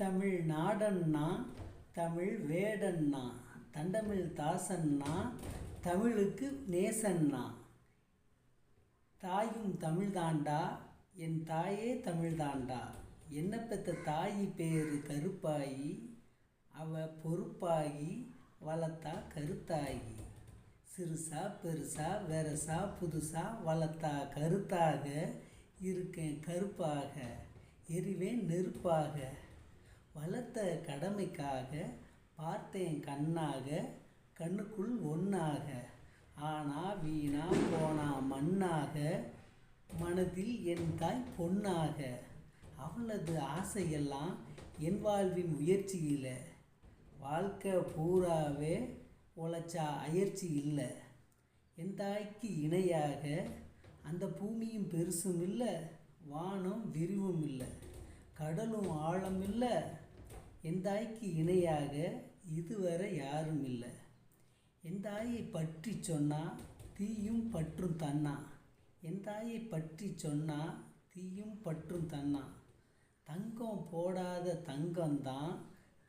தமிழ் நாடன்னா தமிழ் வேடன்னா தண்டமிழ் தாசன்னா தமிழுக்கு நேசன்னா. தாயும் தமிழ்தாண்டா என் தாயே தமிழ்தாண்டா. என்ன பெத்த தாயி பேரு கருப்பாயி அவ பொறுப்பாகி வளர்த்தா கருத்தாகி சிறுசா பெருசா வெரசா புதுசா வளர்த்தா கருத்தாக இருக்கேன் கருப்பாக எரிவேன் நெருப்பாக. கடமைக்காக பார்த்தேன் கண்ணாக கண்ணுக்குள் ஒன்னாக ஆனா வீணா போனா மண்ணாக மனதில் என் தாய் பொன்னாக. அவளது ஆசையெல்லாம் என் வாழ்வின் முயற்சி இல்லை வாழ்க்கை பூராவே உழைச்சா அயற்சி இல்லை. என் தாய்க்கு இணையாக அந்த பூமியும் பெருசும் இல்லை வானம் விரிவும் இல்லை. கடலும் ஆழம் இல்லை என் தாய்க்கு இணையாக இதுவரை யாரும் இல்லை. என் தாயை பற்றி சொன்னால் தீயும் பற்றும் தன்னா. என் தாயை பற்றி சொன்னால் தீயும் பற்றும் தன்னா. தங்கம் போடாத தங்கம்தான்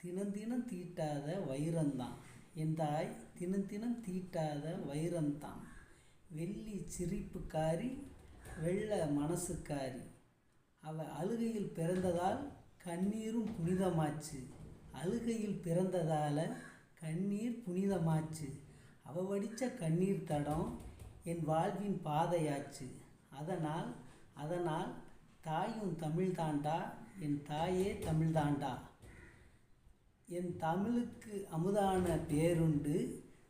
தினம் தினம் தீட்டாத வைரம்தான். என் தாய் தினம் தினம் தீட்டாத வைரம்தான். வெள்ளி சிரிப்புக்காரி வெள்ளை மனசுக்காரி. அவ அழுகையில் பிறந்ததால் கண்ணீரும் புனிதமாச்சு. அழுகையில் பிறந்ததால் கண்ணீர் புனிதமாச்சு. அவ வடித்த கண்ணீர் தடம் என் வாழ்வின் பாதையாச்சு. அதனால் அதனால் தாயும் தமிழ்தாண்டா என் தாயே தமிழ்தாண்டா. என் தமிழுக்கு அமுதான பேருண்டு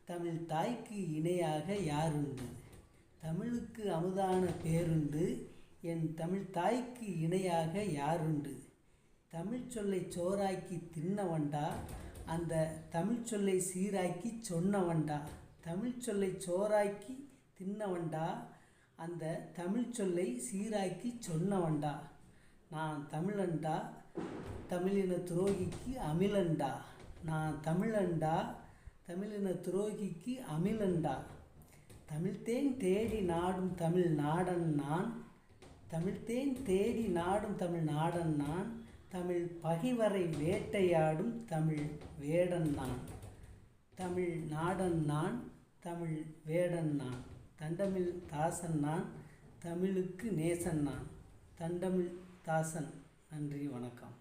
தமிழ் தாய்க்கு இணையாக யாருண்டு? தமிழுக்கு அமுதான பேருண்டு என் தமிழ் தாய்க்கு இணையாக யாருண்டு? தமிழ் சொல்லை சோறாக்கி தின்னவண்டா அந்த தமிழ் சொல்லை சீராக்கி சொன்னவண்டா தமிழ் சொல்லை சோறாக்கி தின்னவண்டா அந்த தமிழ் சொல்லை சீராக்கி சொன்னவண்டா நான் தமிழன்டா? தமிழின துரோகிக்கு அமிலண்டா நான் தமிழண்டா தமிழின துரோகிக்கு அமிலண்டா தமிழ்த்தேன் தேடி நாடும் தமிழ் நாடன் நான்? தமிழ்த்தேன் தேடி நாடும் தமிழ் நாடன் நான்? தமிழ் பகைவரை வேட்டையாடும் தமிழ் வேடன் நான் தமிழ் நாடன் நான் தமிழ் வேடன் நான் தண்டமிழ் தாசன் நான் தமிழுக்கு நேசன் நான் தண்டமிழ் தாசன் நன்றி வணக்கம்.